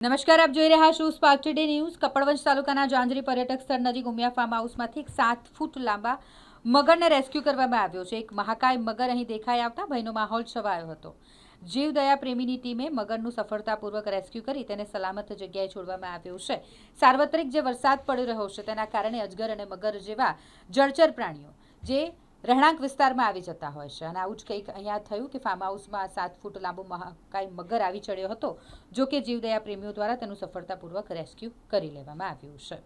નમસ્કાર, આપ જોઈ રહ્યા છો સ્પાર્ક ટુડે ન્યૂઝ કપડવંજ તાલુકાના જાંજરી પર્યટક સ્થળ નજીક ઉમિયા ફાર્મ હાઉસમાંથી એક સાત ફૂટ લાંબા મગરને રેસ્ક્યુ કરવામાં આવ્યો છે. એક મહાકાય મગર અહીં દેખાઈ આવતા ભયનો માહોલ છવાયો હતો. જીવદયા પ્રેમીની ટીમે મગરનું સફળતાપૂર્વક રેસ્ક્યુ કરી તેને સલામત જગ્યાએ છોડવામાં આવ્યો છે. સાર્વત્રિક જે વરસાદ પડી રહ્યો છે તેના કારણે અજગર અને મગર જેવા જળચર પ્રાણીઓ, જે રહેણાંક વિસ્તારમાં આવી જતા હોય છે. અને આવું જ કંઈક અહીંયા થયું કે ફાર્મ હાઉસમાં સાત ફૂટ લાંબો મહાકાય મગર આવી ચડ્યો હતો, જો કે જીવદયા પ્રેમીઓ દ્વારા તેનું સફળતાપૂર્વક રેસ્ક્યુ કરી લેવામાં આવ્યું છે.